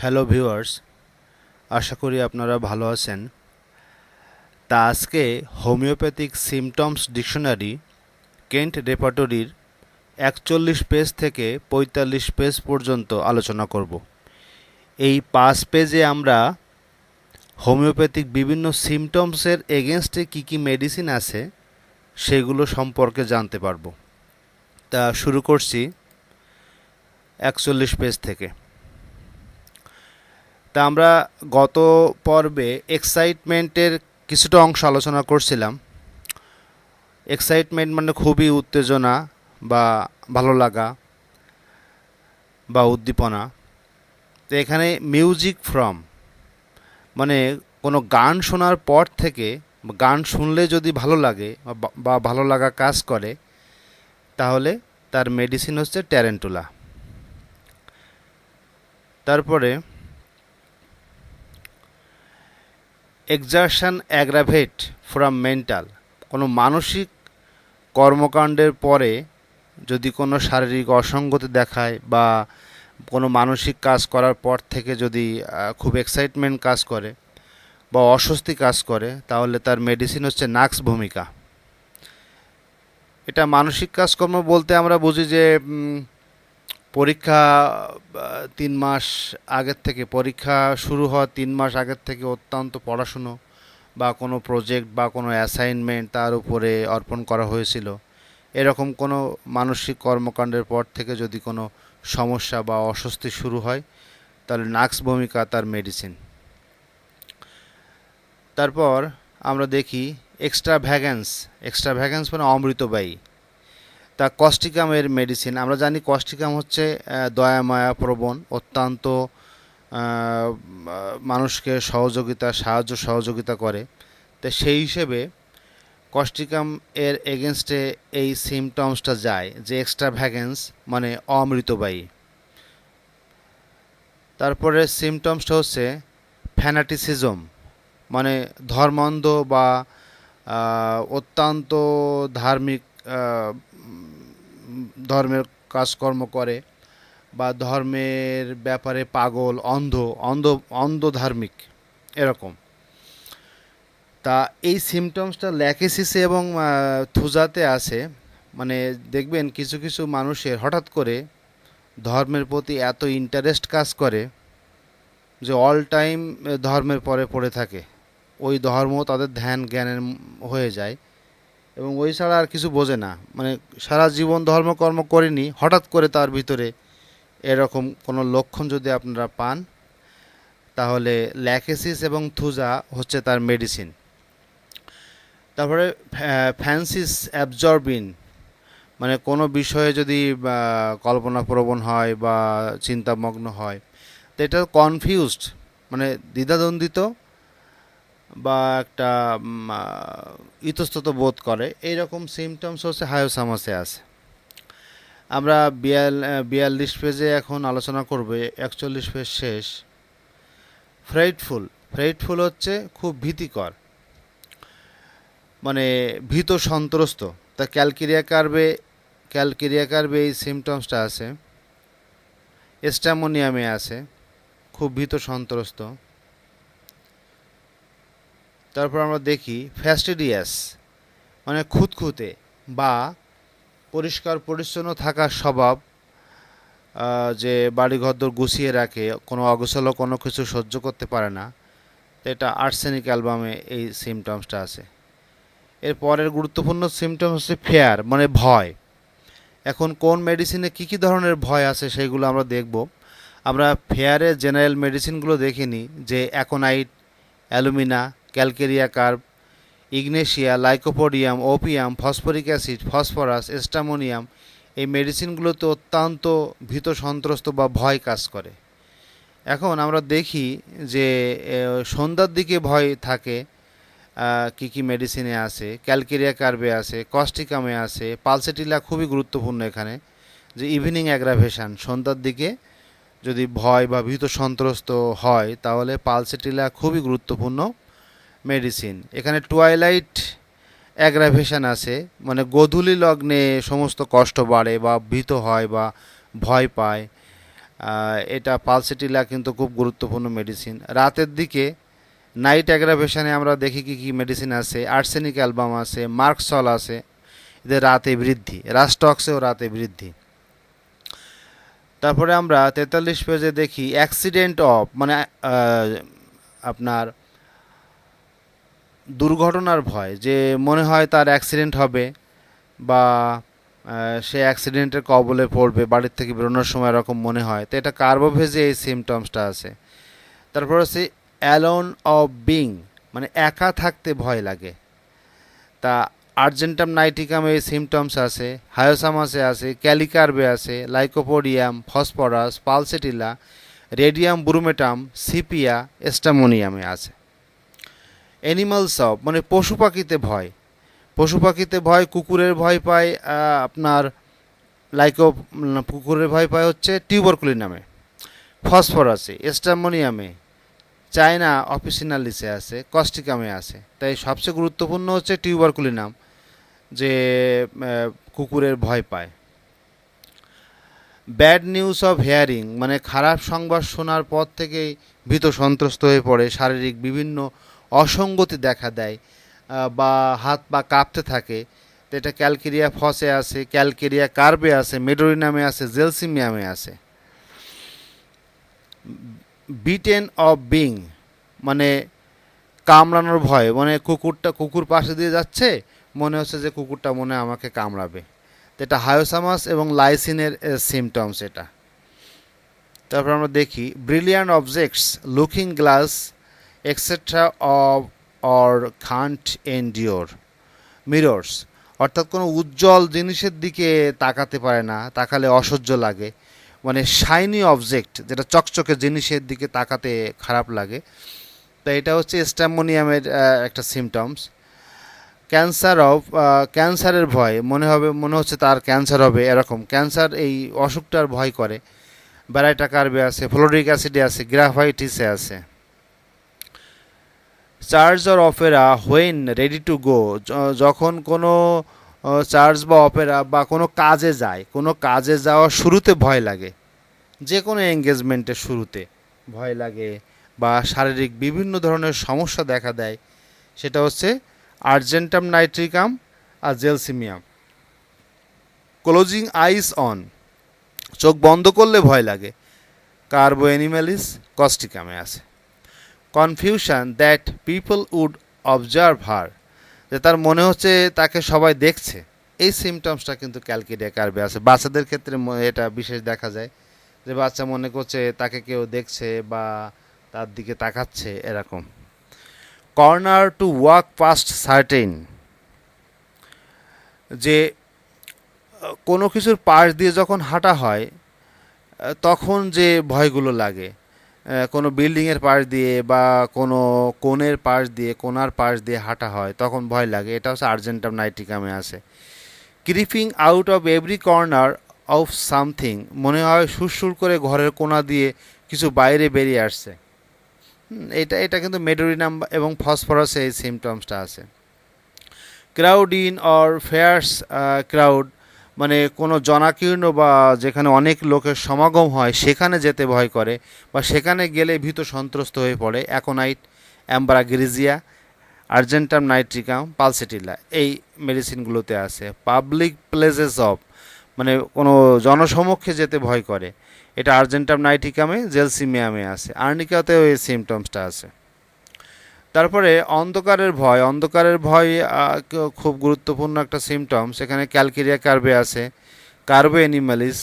Hello viewers, আশা করি আপনারা ভালো আছেন। তা আজকে হোমিওপ্যাথিক সিমটমস ডিকশনারি, কেন্ট রেপার্টরির একচল্লিশ পেজ থেকে পঁয়তাল্লিশ পেজ পর্যন্ত আলোচনা করব। এই পাঁচ পেজে আমরা হোমিওপ্যাথিক বিভিন্ন সিমটমসের এগেনস্টে কী কী মেডিসিন আছে সেগুলো সম্পর্কে জানতে পারব। তা শুরু করছি একচল্লিশ পেজ থেকে। তা আমরা গত পর্বে এক্সাইটমেন্টের কিছুটা অংশ আলোচনা করছিলাম। এক্সাইটমেন্ট মানে খুবই উত্তেজনা বা ভালো লাগা বা উদ্দীপনা। তো এখানে মিউজিক ফ্রম মানে কোনো গান শোনার পর থেকে গান শুনলে যদি ভালো লাগে বা- ভালো লাগা কাজ করে, তাহলে তার মেডিসিন হচ্ছে ট্যারেন্টুলা তারপরে এক্সারশন অ্যাগ্রাভেট ফ্রম মেন্টাল কোনো মানসিক কর্মকাণ্ডের পরে যদি কোনো শারীরিক অসঙ্গতি দেখায় বা কোনো মানসিক কাজ করার পর থেকে যদি খুব এক্সাইটমেন্ট কাজ করে বা অস্বস্তি কাজ করে, তাহলে তার মেডিসিন হচ্ছে নাক্স ভূমিকা। এটা মানসিক কাজকর্ম বলতে আমরা বুঝি যে পরীক্ষা তিন মাস আগের থেকে, পরীক্ষা শুরু হওয়ার তিন মাস আগের থেকে অত্যন্ত পড়াশুনো বা কোনো প্রজেক্ট বা কোনো অ্যাসাইনমেন্ট তার উপরে অর্পণ করা হয়েছিল। এরকম কোনো মানসিক কর্মকাণ্ডের পর থেকে যদি কোনো সমস্যা বা অস্বস্তি শুরু হয়, তাহলে নাক্স ভূমিকা তার মেডিসিন তারপর আমরা দেখি এক্সট্রা ভ্যাগান্স এক্সট্রা ভ্যাগান্স মানে অমৃতবায়ী। তা কস্টিকামের মেডিসিন আমরা জানি কস্টিকাম হচ্ছে আহ, দয়া মায়া প্রবণ অত্যন্ত মানুষকে সহযোগিতা সাহায্য সহযোগিতা করে। তো সেই হিসেবে কস্টিকাম এর এগেনস্টে এই সিমটমসটা যায় যে এক্সট্রা ভ্যাগেন্স মানে অমৃতবায়ী। তারপরে সিমটমসটা হচ্ছে ফ্যানাটিসিজম মানে ধর্মান্ধ বা অত্যন্ত ধার্মিক ধর্মের কাজকর্ম করে বা ধর্মের ব্যাপারে পাগল, অন্ধ অন্ধ অন্ধ ধার্মিক এরকম। তা এই সিমটমসটা ল্যাকেসিসে এবং থুজাতে আছে। মানে দেখবেন কিছু কিছু মানুষের হঠাৎ করে ধর্মের প্রতি এত ইন্টারেস্ট কাজ করে যে অল টাইম ধর্মের পরে পড়ে থাকে। ওই ধর্ম তাদের ধ্যান জ্ঞানের হয়ে যায়। এবং ওই ছাড়া আর কিছু বোঝে না। মানে সারা জীবন ধর্মকর্ম করেনি, হঠাৎ করে তার ভিতরে এরকম কোনো লক্ষণ যদি আপনারা পান, তাহলে ল্যাকেসিস এবং থুজা হচ্ছে তার মেডিসিন তারপরে ফ্যান্সিস অ্যাবজর্বিন মানে কোনো বিষয়ে যদি কল্পনাপ্রবণ হয় বা চিন্তামগ্ন হয়, তো এটা কনফিউজড মানে দ্বিধাদ্বন্দ্বিত বা একটা ইতস্তত বোধ করে, এইরকম সিমটমস হচ্ছে হায়োসামাসে আছে। আমরা বিয়াল বিয়াল্লিশ পেজে এখন আলোচনা করব, একচল্লিশ পেজ শেষ। ফ্রাইটফুল ফ্রাইটফুল হচ্ছে খুব ভীতিকর। মানে ভীত সন্ত্রস্ত। তা ক্যালকেরিয়া কার্বে ক্যালকেরিয়া কার্বে এই সিমটমসটা আছে। স্ট্যামোনিয়ামে আছে। খুব ভীত সন্ত্রস্ত। তারপর আমরা দেখি ফ্যাস্টিডিয়াস মানে খুঁতখুঁতে বা পরিষ্কার পরিচ্ছন্ন থাকার স্বভাব যে বাড়ি ঘরদোর গুছিয়ে রাখে, কোনো অগোছালো কোনো কিছু সহ্য করতে পারে না, তো এটা আর্সেনিক অ্যালবামে এই সিমটমসটা আছে। এর পরের গুরুত্বপূর্ণ সিমটম হচ্ছে ফেয়ার মানে ভয়। এখন কোন মেডিসিনে কী কী ধরনের ভয় আছে সেইগুলো আমরা দেখব। আমরা ফেয়ারের জেনারেল মেডিসিনগুলো দেখিনি, যে aconite alumina calcarea carb, ignatia, lycopodium, opium, phosphoric acid, phosphorus stramonium এই মেডিসিনগুলোতে অত্যন্ত ভীত সন্ত্রস্ত বা ভয় কাজ করে। এখন আমরা দেখি যে সন্ধ্যার দিকে ভয় থাকে কি কি মেডিসিনে আছে, ক্যালকেরিয়া কার্বে আছে, কস্টিকামে আছে, পালসেটিলা খুবই গুরুত্বপূর্ণ এখানে, যে ইভিনিং অ্যাগ্রাভেশন, সন্ধ্যার দিকে যদি ভয় বা ভীত সন্ত্রস্ত হয়, তাহলে পালসেটিলা খুবই গুরুত্বপূর্ণ। মেডিসিন এখানে টুয়াইলাইট অ্যাগ্রাভেশন আছে মানে গোধূলি লগ্নে সমস্ত কষ্ট বাড়ে বা ভীত হয় বা ভয় পায়। এটা পালসেটিলা কিন্তু খুব গুরুত্বপূর্ণ মেডিসিন রাতের দিকে নাইট অ্যাগ্রাভেশনে আমরা দেখি কি কি মেডিসিন আছে। আর্সেনিক অ্যালবাম আছে মার্কসল আছে, এদের রাতে বৃদ্ধি। রাস্টক্সেও রাতে বৃদ্ধি। তারপরে আমরা তেতাল্লিশ পেজে দেখি অ্যাক্সিডেন্ট অফ মানে আপনার দুর্ঘটনার ভয়, যে মনে হয় তার অ্যাক্সিডেন্ট হবে বা সে অ্যাক্সিডেন্টের কবলে পড়বে, বাড়ির থেকে বেরোনোর সময় এরকম মনে হয়। তো এটা কার্বোভেজে এই সিমটমসটা আছে। তারপর হচ্ছে অ্যালোন অফ বিং মানে একা থাকতে ভয় লাগে। তা আর্জেন্টাম নাইটিকাম এই সিমটমস আছে হায়োসামাসে আছে ক্যালিকার্বে আছে lycopodium phosphorus pulsatilla radium bromatum sepia এস্টামোনিয়ামে আছে। অ্যানিমালস অফ মানে পশু পাখিতে ভয়। পশু পাখিতে ভয় কুকুরের ভয় পায় আপনার লাইকো কুকুরের ভয় পায় হচ্ছে টিউবারকুলিনামে ফসফরাসে এস্টামোনিয়ামে চায়না অফিসিনালিসে আছে কস্টিকামে আছে। তাই সবচেয়ে গুরুত্বপূর্ণ হচ্ছে টিউবারকুলিনাম যে আহ, কুকুরের ভয় পায়। ব্যাড নিউজ অফ হেয়ারিং মানে খারাপ সংবাদ শোনার পর থেকেই ভীত সন্ত্রস্ত হয়ে পড়ে শারীরিক বিভিন্ন অসঙ্গতি দেখা দেয় বা হাত পা কাঁপতে থাকে। এটা ক্যালকেরিয়া ফসে আছে, ক্যালকেরিয়া কার্বে আছে, মেডোরিনামে আছে, জেলসিমিয়ামে আছে। বিটেন অফ বিং মানে কামড়ানোর ভয় মানে কুকুরটা কুকুর পাশে দিয়ে যাচ্ছে, মনে হচ্ছে যে কুকুরটা মনে আমাকে কামড়াবে। তো এটা হায়োসামাস এবং লাইসিনের সিমটমস এটা। তারপর আমরা দেখি brilliant objects looking glass et cetera of or can't endure mirrors অর্থাৎ কোনো উজ্জ্বল জিনিসের দিকে তাকাতে পারে না, তাকালে অসহ্য লাগে। মানে শাইনি অবজেক্ট যেটা চকচকে জিনিসের দিকে তাকাতে খারাপ লাগে। তো এটা হচ্ছে স্ট্যামোনিয়ামের একটা সিমটমস ক্যান্সার অফ ক্যান্সারের ভয়, মনে হবে, মনে হচ্ছে তার ক্যান্সার হবে, এরকম। ক্যান্সার এই অসুখটার ভয় করে। ব্যারাইটা কার্বে আছে, ফ্লোরিক অ্যাসিডে আছে, গ্রাফাইটিসে আছে। Church or opera when ready to go যখন কোনো চার্জ বা অপেরা বা কোনো কাজে যায়, কোনো কাজে যাওয়ার শুরুতে ভয় লাগে। যে কোনো এঙ্গেজমেন্টের শুরুতে ভয় লাগে বা শারীরিক বিভিন্ন ধরনের সমস্যা দেখা দেয়, সেটা হচ্ছে আর্জেন্টাম নাইট্রিকাম আর জেলসিমিয়াম ক্লোজিং আইস অন চোখ বন্ধ করলে ভয় লাগে। কার্বো অ্যানিম্যালিস কস্টিকামে আছে। Confusion that people would observe her যে তার মনে হচ্ছে তাকে সবাই দেখছে। এই সিমটমসটা কিন্তু ক্যালকেরিয়া কার্বে আছে। বাচ্চাদের ক্ষেত্রে এটা বিশেষ দেখা যায় যে বাচ্চা মনে করছে তাকে কেউ দেখছে বা তার দিকে তাকাচ্ছে এরকম। Corner to walk past certain যে, কোনো কিছুর পাশ দিয়ে যখন হাঁটা হয় তখন যে ভয়গুলো লাগে। কোনো বিল্ডিংয়ের পাশ দিয়ে বা কোনো কোণের পাশ দিয়ে কোনার পাশ দিয়ে হাঁটা হয়, তখন ভয় লাগে। এটা হচ্ছে আর্জেন্টাম নাইটিকামে আছে। Creeping out of every corner of something মনে হয় সুরসুর করে ঘরের কোনা দিয়ে কিছু বাইরে বেরিয়ে আসছে। এটা এটা কিন্তু মেডোরিনাম এবং ফসফরাসে এই সিমটমসটা আছে। Crowd in or fears crowd মানে কোনো জনাকীর্ণ বা যেখানে অনেক লোকের সমাগম হয়, সেখানে যেতে ভয় করে বা সেখানে গেলে ভীত সন্ত্রস্ত হয়ে পড়ে। Aconite, ambra grisea argentum nitricum, pulsatilla এই মেডিসিনগুলোতে আছে। পাবলিক প্লেসেস অফ মানে কোনো জনসমক্ষে যেতে ভয় করে। এটা আর্জেন্টাম নাইটিকামে জেলসিমিয়ামে আছে। আর্নিকাতেও এই সিমটমসটা আছে। তারপরে অন্ধকারের ভয় অন্ধকারের ভয় খুব গুরুত্বপূর্ণ একটা সিমটম সেখানে ক্যালকেরিয়া কার্বে আছে carbo animalis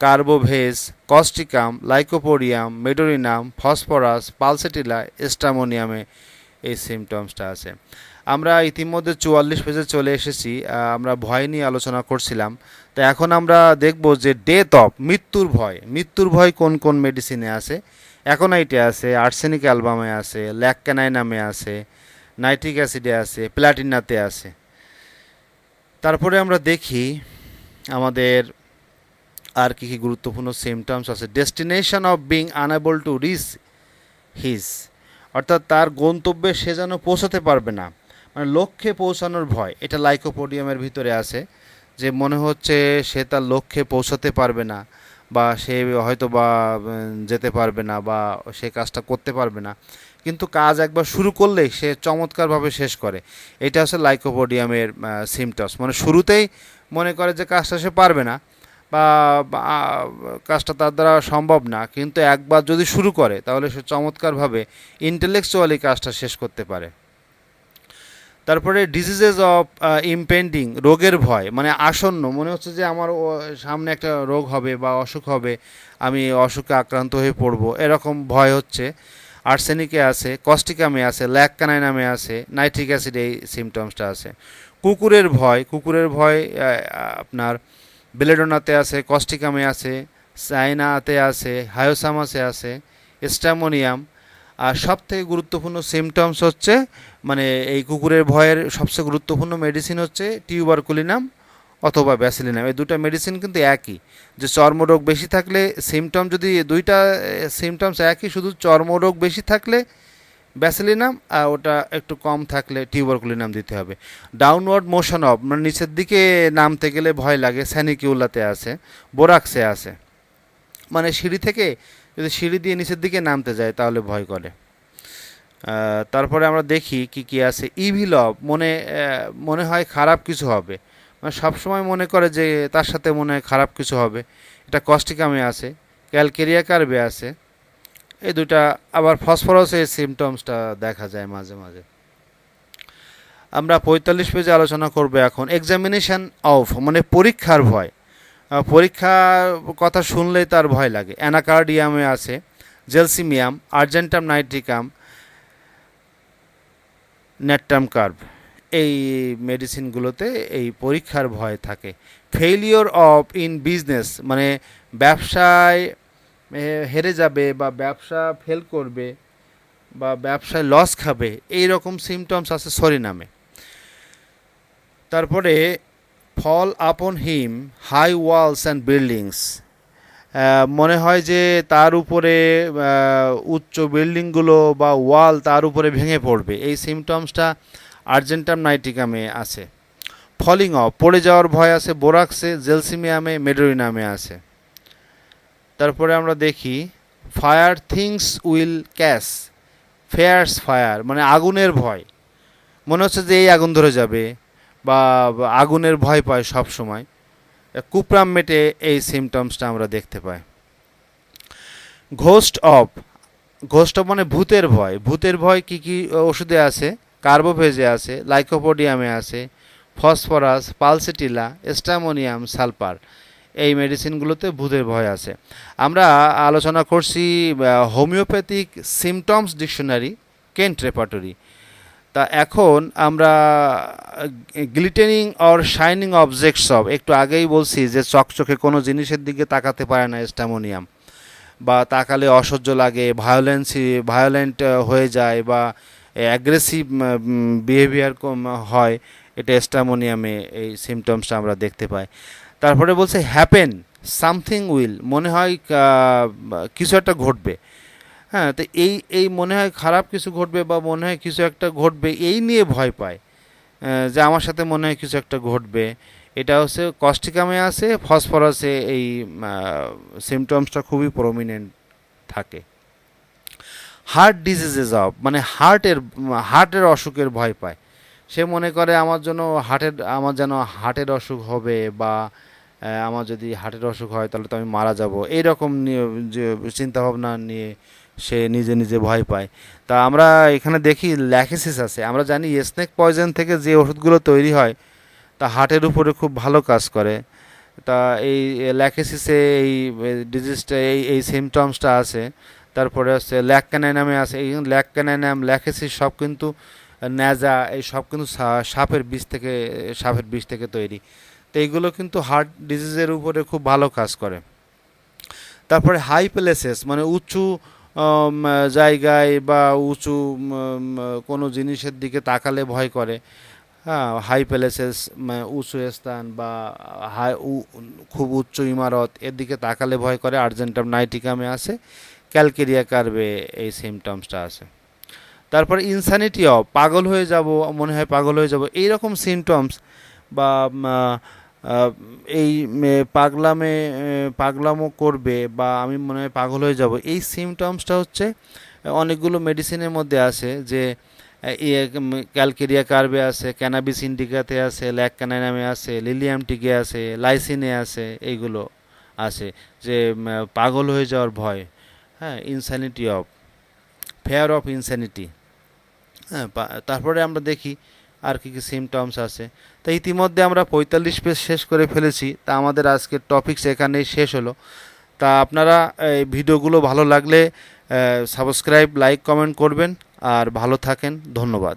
carbo veg causticum lycopodium medorrhinum phosphorus pulsatilla এস্টামোনিয়ামে এই সিমটমসটা আছে। আমরা ইতিমধ্যে চুয়াল্লিশ পেজে চলে এসেছি আমরা ভয় নিয়ে আলোচনা করছিলাম। তো এখন আমরা দেখব যে ডেথ অফ মৃত্যুর ভয় মৃত্যুর ভয় কোন কোন মেডিসিনে আছে? অ্যাকোনাইটে আছে, আর্সেনিক অ্যালবামে আছে ল্যাকক্যানাইনামে আছে, নাইট্রিক অ্যাসিডে আছে প্ল্যাটিনাতে আছে। তারপরে আমরা দেখি আমাদের আর কি কি গুরুত্বপূর্ণ সিমটমস আছে। Destination of being unable to reach his অর্থাৎ তার গন্তব্যে সে যেন পৌঁছাতে পারবে না। মানে লক্ষ্যে পৌঁছানোর ভয়, এটা লাইকোপোডিয়ামের ভিতরে আছে, যে মনে হচ্ছে সে তার লক্ষ্যে পৌঁছাতে পারবে না। বা সে হয়তো বা যেতে পারবে না বা সে কাজটা করতে পারবে না। কিন্তু কাজ একবার শুরু করলেই সে চমৎকারভাবে শেষ করে। এটা হচ্ছে লাইকোপোডিয়ামের সিমটমস মানে শুরুতেই মনে করে যে কাজটা সে পারবে না বা, কাজটা তার দ্বারা সম্ভব না। কিন্তু একবার যদি শুরু করে তাহলে সে চমৎকারভাবে ইন্টেলেকচুয়ালি কাজটা শেষ করতে পারে। তারপরে ডিজিজেস অফ ইমপেন্ডিং রোগের ভয় মানে আসন্ন, মনে হচ্ছে যে আমার সামনে একটা রোগ হবে বা অসুখ হবে, আমি অসুখে আক্রান্ত হয়ে পড়ব, এরকম ভয় হচ্ছে। আর্সেনিকে আছে কস্টিকামে আছে ল্যাককানাই নামে আছে নাইট্রিক অ্যাসিড এই সিমটমসটা আছে। কুকুরের ভয় কুকুরের ভয় আপনার বেলেডোনাতে আছে কস্টিকামে আছে সাইনাতে আছে হায়োসামাসে আছে স্ট্যামোনিয়াম আর সব থেকে গুরুত্বপূর্ণ সিমটমস হচ্ছে মানে এই কুকুরের ভয়ের সবচেয়ে গুরুত্বপূর্ণ মেডিসিন হচ্ছে টিউবারকুলিনাম অথবা ব্যাসিলিনাম এই দুটো মেডিসিন কিন্তু একই। যে চর্মরোগ বেশি থাকলে সিমটম যদি দুইটা সিমটমস একই, শুধু চর্মরোগ বেশি থাকলে ব্যাসিলিনাম আর ওটা একটু কম থাকলে টিউবারকুলিনাম দিতে হবে। ডাউনওয়ার্ড মোশন অফ মানে নিচের দিকে নামতে গেলে ভয় লাগে স্যানিকিউলাতে আছে বোরাক্সে আছে। মানে সিঁড়ি থেকে যদি সিঁড়ি দিয়ে নিচের দিকে নামতে যায়, তাহলে ভয় করে। তারপরে আমরা দেখি কি কি আছে। ইভিলভ মনে মনে হয় খারাপ কিছু হবে। মানে সবসময় মনে করে যে তার সাথে মনে হয় খারাপ কিছু হবে। এটা কস্টিকামে আছে, ক্যালকেরিয়া কার্বে আছে। এই দুটা আবার ফসফরাসের সিমটমসটা দেখা যায় মাঝে মাঝে। আমরা পঁয়তাল্লিশ পেজে আলোচনা করব এখন। এক্সামিনেশন অফ মানে পরীক্ষার ভয়। আহ, পরীক্ষার কথা শুনলেই তার ভয় লাগে। অ্যানাকার্ডিয়ামে আছে gelsemium argentum nitricum natrum carb. এই মেডিসিনগুলোতে এই পরীক্ষার ভয় থাকে। ফেইলিওর অফ ইন বিজনেস মানে ব্যবসায় হেরে যাবে বা ব্যবসা ফেল করবে বা ব্যবসায় লস খাবে এই রকম সিমটমস আছে সরি নামে। তারপরে fall upon him high walls and buildings মনে হয় যে তার উপরে উচ্চ বিল্ডিংগুলো বা ওয়াল তার উপরে ভেঙে পড়বে। এই সিমটমসটা আর্জেন্টাম নাইটিকামে আছে। ফলিং অফ, পড়ে যাওয়ার ভয় আছে, বোরাক্সে, জেলসিমিয়ামে, মেডোরিনামে আছে। তারপরে আমরা দেখি fire things will catch fears fire মানে আগুনের ভয়। মনে হচ্ছে যে এই আগুন ধরে যাবে। বা আগুনের ভয় পায় সব সময়, কুপ্রাম মেটে এই সিমটমসটা আমরা দেখতে পাই। ঘোস্ট অফ ঘোস্ট অফ মানে ভূতের ভয়। ভূতের ভয় কি কি ওষুধে আছে? কার্বোভেজে আছে, লাইকোপোডিয়ামে আছে, ফসফরাস, পালসেটিলা, স্টামোনিয়াম, সালফার। এই মেডিসিনগুলোতে ভূতের ভয় আছে। আমরা আলোচনা করছি homeopathic symptoms dictionary Kent repertory তা এখন আমরা glistening or shining objects of একটু আগেই বলছি যে চকচকে কোনো জিনিসের দিকে তাকাতে পারে না স্ট্যামোনিয়াম বা তাকালে অসহ্য লাগে ভায়োলেন্সি ভায়োলেন্ট হয়ে যায়, বা অ্যাগ্রেসিভ বিহেভিয়ার হয়, এটা স্ট্যামোনিয়ামে এই সিমটমসটা আমরা দেখতে পাই। তারপরে বলছে হ্যাপেন সামথিং উইল মনে হয় কিছু একটা ঘটবে। হ্যাঁ তো এই এই মনে হয় খারাপ কিছু ঘটবে বা মনে হয় কিছু একটা ঘটবে, এই নিয়ে ভয় পায়। যে আমার সাথে মনে হয় কিছু একটা ঘটবে। এটা হচ্ছে কস্টিকামে আছে, ফসফরাসে এই সিমটমসটা খুবই প্রমিনেন্ট থাকে। হার্ট ডিজিজেস অফ মানে হার্টের হার্টের অসুখের ভয় পায়। সে মনে করে আমার জন্য হার্টের আমার যেন হার্টের অসুখ হবে বা আমার যদি হার্টের অসুখ হয় তাহলে তো আমি মারা যাব। এইরকম নিয়ে, যে চিন্তাভাবনা নিয়ে সে নিজে নিজে ভয় পায়। তা আমরা এখানে দেখি ল্যাকেসিস আছে। আমরা জানি স্নেক পয়জন থেকে যে ওষুধগুলো তৈরি হয়, তা হার্টের উপরে খুব ভালো কাজ করে। তা এই ল্যাকেসিসে এই ডিজিজটা এই এই সিমটমসটা আছে। তারপরে হচ্ছে ল্যাকক্যানাইনামে আছে। এই ল্যাকক্যানাইনাম ল্যাকেসিস সব কিন্তু ন্যাজা, এই সব কিন্তু সাপের বিষ থেকে, সাপের বিষ থেকে তৈরি। তো এইগুলো কিন্তু হার্ট ডিজিজের উপরে খুব ভালো কাজ করে। তারপরে হাই প্লেসেস মানে উঁচু জায়গায় বা উঁচু কোনো জিনিসের দিকে তাকালে ভয় করে। হ্যাঁ হাই প্যালেসেস উঁচু স্থান বা হাই খুব উচ্চ ইমারত, এর দিকে তাকালে ভয় করে। আর্জেন্টাম নাইটিকামে আছে, ক্যালকেরিয়া কার্ভে এই সিমটমসটা আছে। তারপরে ইনসানিটি অফ পাগল হয়ে যাব, মনে হয় পাগল হয়ে যাব। এইরকম সিমটমস বা এই পাগলামে পাগলামো করবে বা আমি মনে হয় পাগল হয়ে যাব, এই সিমটমসটা হচ্ছে অনেকগুলো মেডিসিনের মধ্যে আছে যে ক্যালকেরিয়া কার্বে আছে ক্যানাবিস ইন্ডিকাতে আছে ল্যাক ক্যানানামে আছে লিলিয়াম টিকে আছে লাইসিনে আছে, এইগুলো আছে যে পাগল হয়ে যাওয়ার ভয় হ্যাঁ insanity of fear of insanity হ্যাঁ তারপরে আমরা দেখি আর কি কি সিমটমস আছে। তা ইতিমধ্যে আমরা পঁয়তাল্লিশ পেজ শেষ করে ফেলেছি, তা আমাদের আজকের টপিকস এখানেই শেষ হলো। তা আপনারা, এই ভিডিওগুলো ভালো লাগলে সাবস্ক্রাইব লাইক কমেন্ট করবেন, আর ভালো থাকেন, ধন্যবাদ।